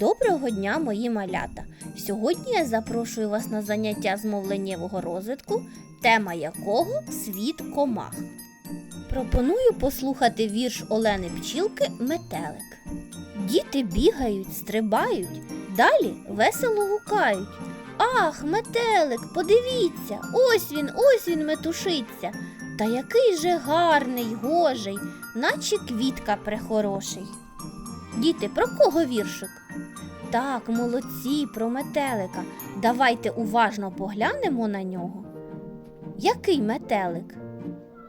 Доброго дня, мої малята! Сьогодні я запрошую вас на заняття з мовленнєвого розвитку, тема якого світ комах. Пропоную послухати вірш Олени Пчілки Метелик. Діти бігають, стрибають, далі весело гукають. Ах, метелик, подивіться, ось він, ось він метушиться. Та який же гарний, гожий, наче квітка прехороший. Діти, про кого віршик? Так, молодці, про метелика. Давайте уважно поглянемо на нього. Який метелик?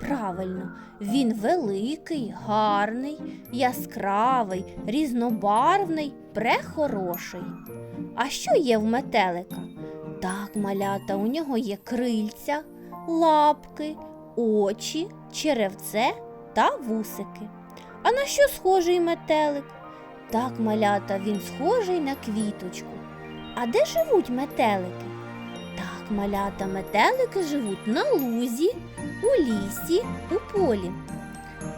Правильно, він великий, гарний, яскравий, різнобарвний, прехороший. А що є в метелика? Так, малята, у нього є крильця, лапки, очі, черевце та вусики. А на що схожий метелик? Так, малята, він схожий на квіточку. А де живуть метелики? Так, малята, метелики живуть на лузі, у лісі, у полі.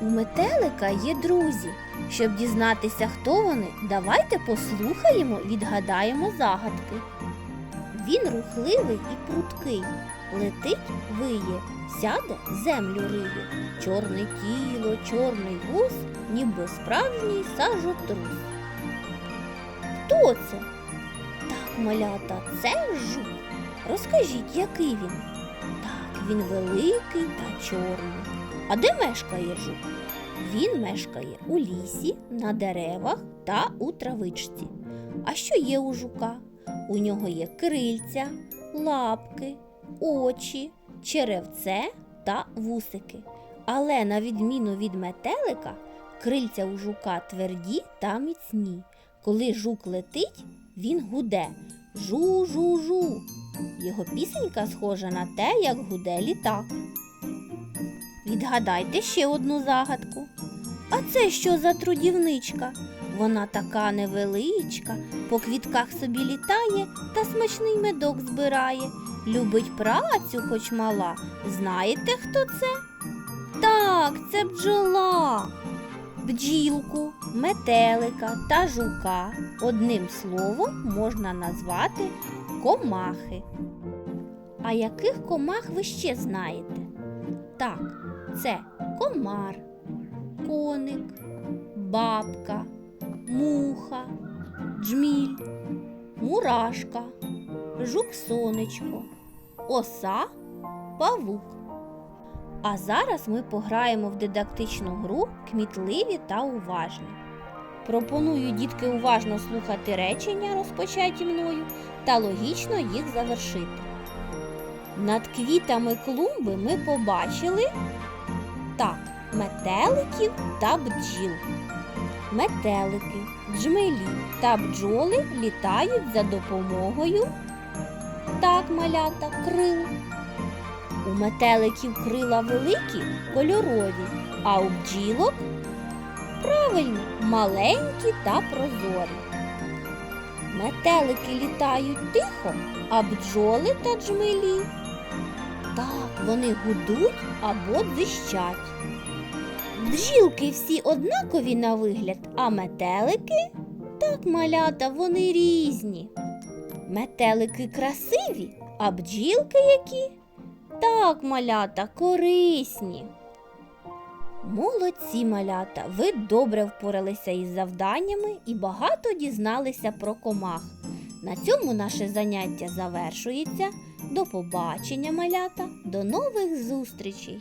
У метелика є друзі. Щоб дізнатися, хто вони, давайте послухаємо, відгадаємо загадки. Він рухливий і пруткий, летить, виє, сяде, землю риє. Чорне тіло, чорний вуз, ніби справжній сажотрус. Хто це? Так, малята, це жук. Розкажіть, який він? Так, він великий та чорний. А де мешкає жук? Він мешкає у лісі, на деревах та у травичці. А що є у жука? У нього є крильця, лапки, очі, черевце та вусики. Але на відміну від метелика, крильця у жука тверді та міцні. Коли жук летить, він гуде жу-жу-жу. Його пісенька схожа на те, як гуде літак. Відгадайте ще одну загадку. А це що за трудівничка? Вона така невеличка, по квітках собі літає та смачний медок збирає. Любить працю, хоч мала. Знаєте, хто це? Так, це бджола. Бджілку, метелика та жука одним словом можна назвати комахи. А яких комах ви ще знаєте? Так, це комар, коник, бабка, муха, джміль, мурашка, жук-сонечко, оса, павук. А зараз ми пограємо в дидактичну гру кмітливі та уважні. Пропоную дітки уважно слухати речення, розпочаті мною, та логічно їх завершити. Над квітами клумби ми побачили так, метеликів та бджіл. Метелики, джмелі та бджоли літають за допомогою так, малята, крил. У метеликів крила великі, кольорові, а у бджілок правильно маленькі та прозорі. Метелики літають тихо, а бджоли та джмелі. Так, вони гудуть або дзищать. Бджілки всі однакові на вигляд, а метелики так малята, вони різні. Метелики красиві, а бджілки які? Так, малята, корисні. Молодці малята, ви добре впоралися із завданнями і багато дізналися про комах. На цьому наше заняття завершується. До побачення, малята, до нових зустрічей!